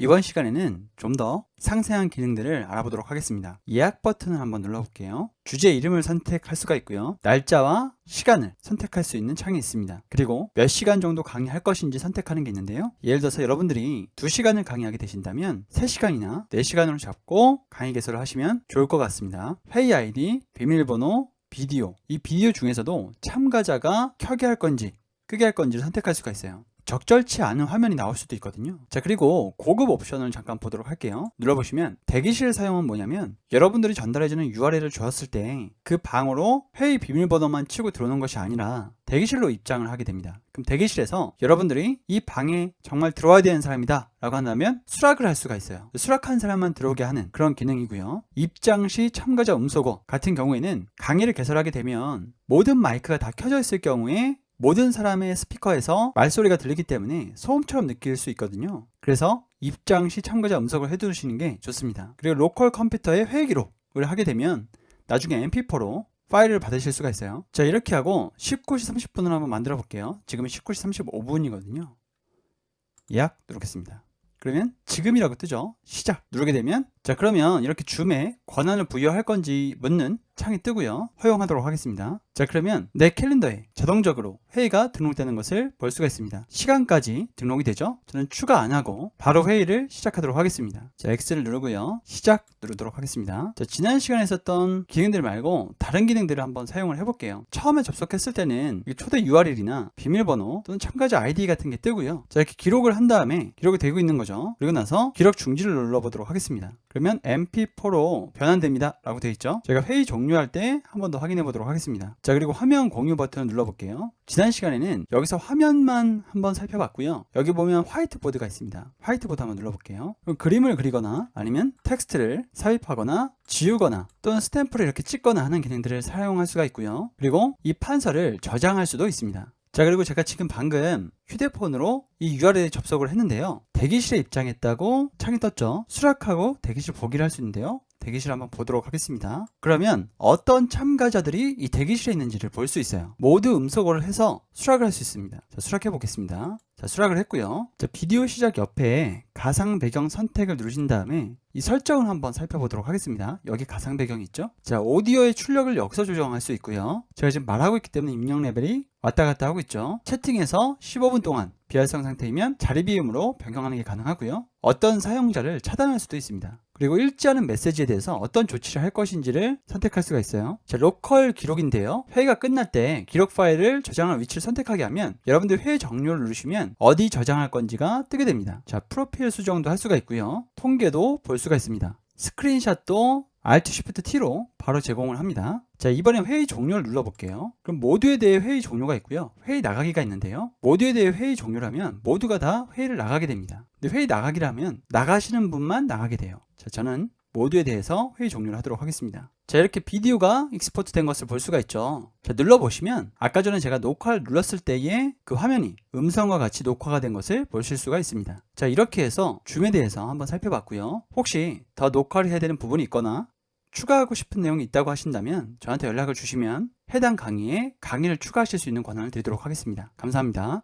이번 시간에는 좀 더 상세한 기능들을 알아보도록 하겠습니다. 예약 버튼을 한번 눌러볼게요. 주제 이름을 선택할 수가 있고요. 날짜와 시간을 선택할 수 있는 창이 있습니다. 그리고 몇 시간 정도 강의할 것인지 선택하는 게 있는데요. 예를 들어서 여러분들이 2시간을 강의하게 되신다면 3시간이나 4시간으로 잡고 강의 개설을 하시면 좋을 것 같습니다. 회의 아이디, 비밀번호, 비디오. 이 비디오 중에서도 참가자가 켜게 할 건지 끄게 할 건지를 선택할 수가 있어요. 적절치 않은 화면이 나올 수도 있거든요. 자, 그리고 고급 옵션을 잠깐 보도록 할게요. 눌러보시면 대기실 사용은 뭐냐면 여러분들이 전달해주는 URL을 주었을 때 그 방으로 회의 비밀번호만 치고 들어오는 것이 아니라 대기실로 입장을 하게 됩니다. 그럼 대기실에서 여러분들이 이 방에 정말 들어와야 되는 사람이다 라고 한다면 수락을 할 수가 있어요. 수락한 사람만 들어오게 하는 그런 기능이고요. 입장 시 참가자 음소거 같은 경우에는 강의를 개설하게 되면 모든 마이크가 다 켜져 있을 경우에 모든 사람의 스피커에서 말소리가 들리기 때문에 소음처럼 느낄 수 있거든요. 그래서 입장 시 참가자 음성을 해두시는 게 좋습니다. 그리고 로컬 컴퓨터에 회의 기록을 하게 되면 나중에 mp4로 파일을 받으실 수가 있어요. 자, 이렇게 하고 19시 30분으로 한번 만들어 볼게요. 지금은 19시 35분이거든요. 예약 누르겠습니다. 그러면 지금이라고 뜨죠. 시작 누르게 되면 자 그러면 이렇게 줌에 권한을 부여할 건지 묻는 창이 뜨고요. 허용하도록 하겠습니다. 자 그러면 내 캘린더에 자동적으로 회의가 등록되는 것을 볼 수가 있습니다. 시간까지 등록이 되죠. 저는 추가 안 하고 바로 회의를 시작하도록 하겠습니다. 자 X를 누르고요. 시작 누르도록 하겠습니다. 자 지난 시간에 썼던 기능들 말고 다른 기능들을 한번 사용을 해볼게요. 처음에 접속했을 때는 이 초대 URL이나 비밀번호 또는 참가자 아이디 같은 게 뜨고요. 자 이렇게 기록을 한 다음에 기록이 되고 있는 거죠. 그리고 나서 기록 중지를 눌러보도록 하겠습니다. 그러면 mp4로 변환됩니다 라고 되어 있죠 제가 회의 종료 할 때 한 번 더 확인해 보도록 하겠습니다. 자 그리고 화면 공유 버튼을 눌러 볼게요. 지난 시간에는 여기서 화면만 한번 살펴봤고요. 여기 보면 화이트보드가 있습니다. 화이트보드 한번 눌러 볼게요. 그림을 그리거나 아니면 텍스트를 삽입하거나 지우거나 또는 스탬프를 이렇게 찍거나 하는 기능들을 사용할 수가 있고요. 그리고 이 판서를 저장할 수도 있습니다. 자 그리고 제가 지금 방금 휴대폰으로 이 URL에 접속을 했는데요. 대기실에 입장했다고 창이 떴죠? 수락하고 대기실 보기를 할 수 있는데요 대기실 한번 보도록 하겠습니다. 그러면 어떤 참가자들이 이 대기실에 있는지를 볼 수 있어요. 모두 음소거를 해서 수락을 할 수 있습니다. 자 수락해 보겠습니다 자 수락을 했고요. 자 비디오 시작 옆에 가상 배경 선택을 누르신 다음에 이 설정을 한번 살펴보도록 하겠습니다. 여기 가상 배경이 있죠? 자 오디오의 출력을 여기서 조정할 수 있고요. 제가 지금 말하고 있기 때문에 입력 레벨이 왔다 갔다 하고 있죠? 채팅에서 15분 동안 비활성 상태이면 자리 비움으로 변경하는 게 가능하고요. 어떤 사용자를 차단할 수도 있습니다. 그리고 읽지않은 메시지에 대해서 어떤 조치를 할 것인지를 선택할 수가 있어요. 자 로컬 기록인데요. 회의가 끝날 때 기록 파일을 저장할 위치를 선택하게 하면 여러분들 회의 종료를 누르시면 어디 저장할 건지가 뜨게 됩니다 자 프로필 수정도 할 수가 있고요 통계도 볼 수가 있습니다 스크린샷도 Alt Shift T로 바로 제공을 합니다. 자, 이번엔 회의 종료를 눌러볼게요. 그럼 모두에 대해 회의 종료가 있고요. 회의 나가기가 있는데요. 모두에 대해 회의 종료라면 모두가 다 회의를 나가게 됩니다. 근데 회의 나가기라면 나가시는 분만 나가게 돼요. 자, 저는 모두에 대해서 회의 종료를 하도록 하겠습니다. 자 이렇게 비디오가 익스포트 된 것을 볼 수가 있죠. 자 눌러보시면 아까 전에 제가 녹화를 눌렀을 때의 그 화면이 음성과 같이 녹화가 된 것을 보실 수가 있습니다. 자 이렇게 해서 줌에 대해서 한번 살펴봤고요. 혹시 더 녹화를 해야 되는 부분이 있거나 추가하고 싶은 내용이 있다고 하신다면 저한테 연락을 주시면 해당 강의에 강의를 추가하실 수 있는 권한을 드리도록 하겠습니다. 감사합니다.